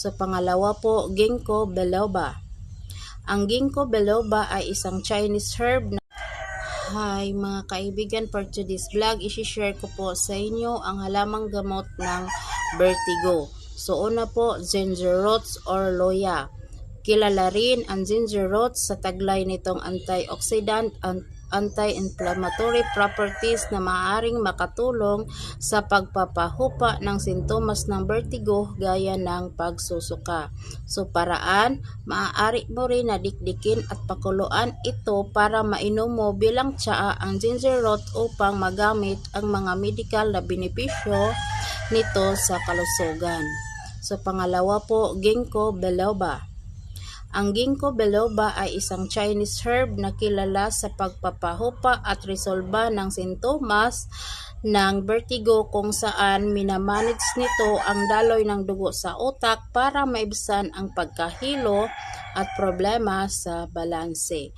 So pangalawa po, ginkgo biloba. Ang ginkgo biloba ay isang Chinese herb na Hi mga kaibigan, for today's vlog, isi-share ko po sa inyo ang halamang gamot ng vertigo. So una po, ginger roots or loya. Kilala rin ang ginger roots sa taglay nitong antioxidant and anti-inflammatory properties na maaaring makatulong sa pagpapahupa ng sintomas ng vertigo gaya ng pagsusuka. So paraan, maaari mo rin na dikdikin at pakuluan ito para mainom mo bilang tsaa ang ginger root upang magamit ang mga medical na benepisyo nito sa kalusugan. So pangalawa po, ginkgo biloba. Ang ginkgo biloba ay isang Chinese herb na kilala sa pagpapahupa at resolba ng sintomas ng vertigo kung saan minamanage nito ang daloy ng dugo sa utak para maibsan ang pagkahilo at problema sa balanse.